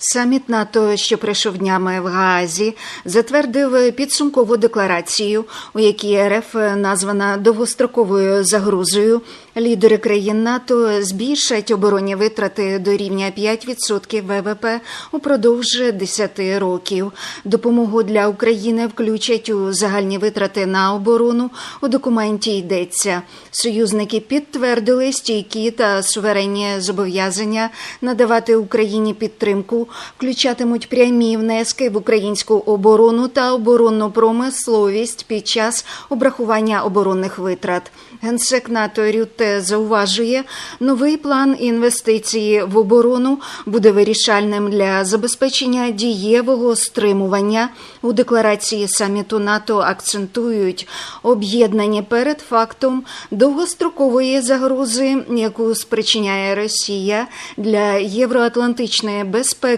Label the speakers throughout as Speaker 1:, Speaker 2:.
Speaker 1: Саміт НАТО, що прийшов днями в Гаазі, затвердив підсумкову декларацію, у якій РФ названа довгостроковою загрозою. Лідери країн НАТО збільшать оборонні витрати до рівня 5% ВВП упродовж 10 років. Допомогу для України включать у загальні витрати на оборону. У документі йдеться. Союзники підтвердили стійкі та суверенні зобов'язання надавати Україні підтримку включатимуть прямі внески в українську оборону та оборонну промисловість під час обрахування оборонних витрат. Генсек НАТО Рютте зауважує, новий план інвестиції в оборону буде вирішальним для забезпечення дієвого стримування. У декларації саміту НАТО акцентують об'єднані перед фактом довгострокової загрози, яку спричиняє Росія для євроатлантичної безпеки,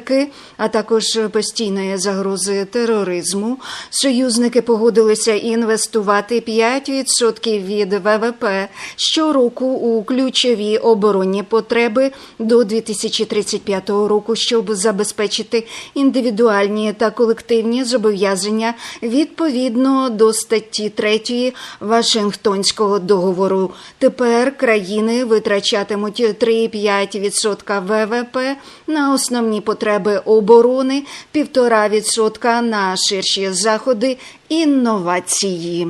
Speaker 1: а також постійної загрози тероризму. Союзники погодилися інвестувати 5% від ВВП щороку у ключові оборонні потреби до 2035 року, щоб забезпечити індивідуальні та колективні зобов'язання відповідно до статті 3 Вашингтонського договору. Тепер країни витрачатимуть 3,5% ВВП на основні потреби оборони, 1,5% на ширші заходи інновації.